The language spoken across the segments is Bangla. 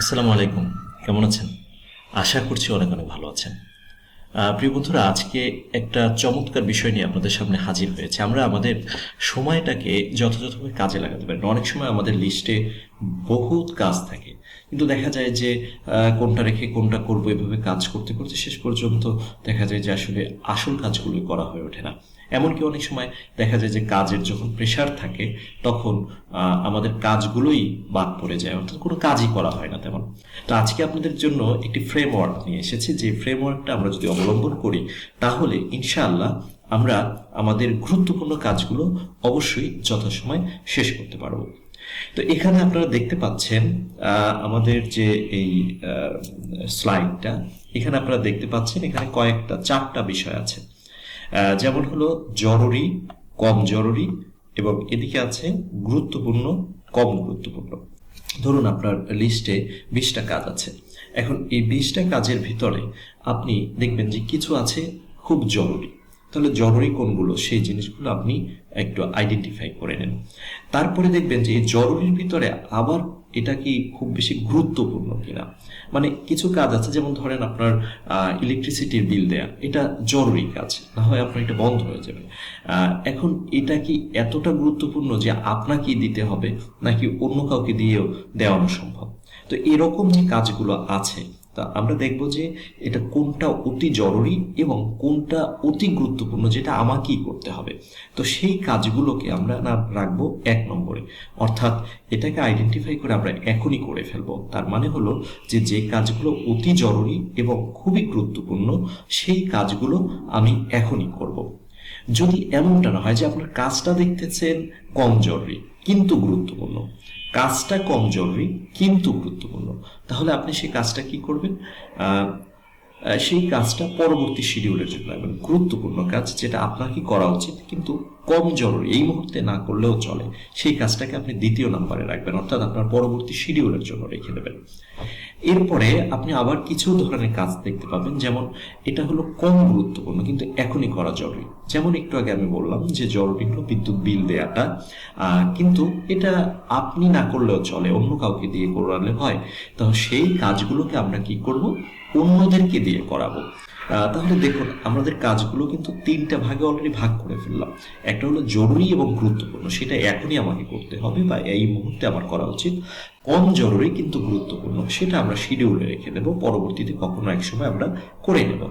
আসসালামু আলাইকুম। কেমন আছেন? আশা করছি অনেক অনেক ভালো আছেন। প্রিয় বন্ধুরা, আজকে একটা চমৎকার বিষয় নিয়ে আপনাদের সামনে হাজির হয়েছে। আমরা আমাদের সময়টাকে যথাযথভাবে কাজে লাগাতে পারি অনেক সময় আমাদের লিস্টে বহুত কাজ থাকে। কিন্তু দেখা যায় যে কোনটা রেখে কোনটা করব, এভাবে কাজ করতে করতে শেষ পর্যন্ত দেখা যায় যে আসলে আসল কাজগুলো করা হয়ে ওঠে না। এমনকি অনেক সময় দেখা যায় যে কাজের যখন প্রেশার থাকে, তখন আমাদের কাজগুলোই বাদ পড়ে যায়। অর্থাৎ কোনো কাজই করা হয় না তেমন। তো আজকে আপনাদের জন্য একটি ফ্রেমওয়ার্ক নিয়ে এসেছি। যে ফ্রেমওয়ার্কটা আমরা যদি অবলম্বন করি, তাহলে ইনশাআল্লাহ আমরা আমাদের গুরুত্বপূর্ণ কাজগুলো অবশ্যই যথাসময় শেষ করতে পারব। তো এখানে আপনারা দেখতে পাচ্ছেন আমাদের যে এই স্লাইডটা এখানে আপনারা দেখতে পাচ্ছেন এখানে কয়েকটা, চারটা বিষয় আছে। যেমন হলো জরুরি, কম জরুরি এবং এদিকে আছে গুরুত্বপূর্ণ, কম গুরুত্বপূর্ণ। ধরুন আপনার লিস্টে বিশটা কাজ আছে। এখন এই বিশটা কাজের ভিতরে আপনি দেখবেন যে কিছু আছে খুব জরুরি। তাহলে জরুরি কোনগুলো? সেই জিনিসগুলো আপনি একটু আইডেন্টিফাই করে নেন। তারপরে দেখবেন যে এই জরুরির ভিতরে আবার এটা কি খুব বেশি গুরুত্বপূর্ণ কিনা? মানে কিছু কাজ আছে, যেমন ধরেন আপনার ইলেকট্রিসিটির বিল দেয়া। এটা জরুরি কাজ, না হয় আপনার এটা বন্ধ হয়ে যাবে। এখন এটা কি এতটা গুরুত্বপূর্ণ যে আপনাকেই দিতে হবে, নাকি অন্য কাউকে দিয়েও দেওয়ানো সম্ভব? তো এরকম যে কাজগুলো আছে তা আমরা দেখব যে এটা কোনটা অতি জরুরি এবং কোনটা অতি গুরুত্বপূর্ণ, যেটা আমাকেই করতে হবে। তো সেই কাজগুলোকে আমরা না রাখব এক নম্বরে। অর্থাৎ এটাকে আইডেন্টিফাই করে আমরা এখনই করে ফেলব। তার মানে হলো যে যে কাজগুলো অতি জরুরি এবং খুবই গুরুত্বপূর্ণ, সেই কাজগুলো আমি এখনই করব। যদি এমনটা না হয় যে, আপনার কাজটা দেখতেছেন কম জরুরি কিন্তু গুরুত্বপূর্ণ। কাজটা কম জরুরি, কিন্তু গুরুত্বপূর্ণ। তাহলে আপনি সেই কাজটা কি করবেন? সেই কাজটা পরবর্তী শিডিউলের জন্য রাখবেন গুরুত্বপূর্ণ কাজ যেটা আপনাকে করা উচিত, কিন্তু কম জরুরি। এই মুহূর্তে না করলেও চলে। সেই কাজটাকে আপনি দ্বিতীয় নাম্বারে রাখবেন, অর্থাৎ আপনার পরবর্তী শিডিউলের জন্য রেখে দেবেন। এরপরে আপনি আবার কিছু ধরনের কাজ দেখতে পাবেন, যেমন এটা হলো কম গুরুত্বপূর্ণ, কিন্তু এখনই করা জরুরি। যেমন একটু আগে আমি বললাম যে জরুরি হলো বিদ্যুৎ বিল দেয়াটা কিন্তু এটা আপনি না করলেও চলে, অন্য কাউকে দিয়ে করালে হয়। তাহলে সেই কাজগুলোকে আমরা কি করব? অন্যদেরকে দিয়ে করাবো। তাহলে দেখুন, আমাদের কাজগুলো কিন্তু তিনটা ভাগে অলরেডি ভাগ করে ফেললাম। একটা হলো জরুরি এবং গুরুত্বপূর্ণ, সেটা এখনই আমাকে করতে হবে বা এই মুহূর্তে আমার করা উচিত। কম জরুরি কিন্তু গুরুত্বপূর্ণ, সেটা আমরা শিডিউলে রেখে দেবো, পরবর্তীতে কখনো এক সময় আমরা করে নেব।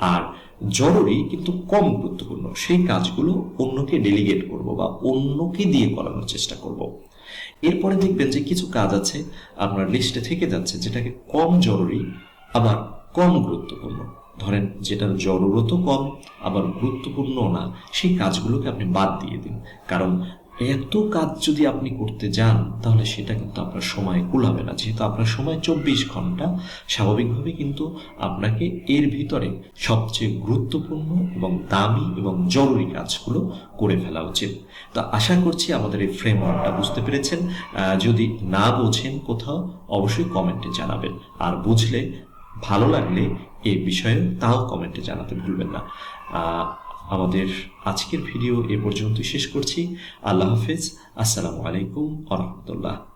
আর জরুরি কিন্তু কম গুরুত্বপূর্ণ, সেই কাজগুলো অন্যকে ডেলিগেট করব বা অন্যকে দিয়ে করানোর চেষ্টা করব। এরপরে দেখবেন যে কিছু কাজ আছে, আপনার লিস্টে থেকে যাচ্ছে, যেটাকে কম জরুরি আবার কম গুরুত্বপূর্ণ। ধরেন যেটার জরুরত কম, আবার গুরুত্বপূর্ণ না, সেই কাজগুলোকে আপনি বাদ দিয়ে দিন। কারণ এত কাজ যদি আপনি করতে যান, তাহলে সেটা কিন্তু আপনার সময় কুলাবে না। যেহেতু আপনার সময় চব্বিশ ঘণ্টা, স্বাভাবিকভাবে কিন্তু আপনাকে এর ভিতরে সবচেয়ে গুরুত্বপূর্ণ এবং দামি এবং জরুরি কাজগুলো করে ফেলা উচিত। তো আশা করছি আমাদের এই ফ্রেমওয়ার্কটা বুঝতে পেরেছেন। যদি না বোঝেন কোথাও, অবশ্যই কমেন্টে জানাবেন। আর বুঝলে ভালো লাগলে এ বিষয়ে তাও কমেন্টে জানাতে ভুলবেন না। আমাদের আজকের ভিডিও এ পর্যন্ত শেষ করছি। আল্লাহ হাফেজ। আসসালামু আলাইকুম আ রহমতুল্লাহ।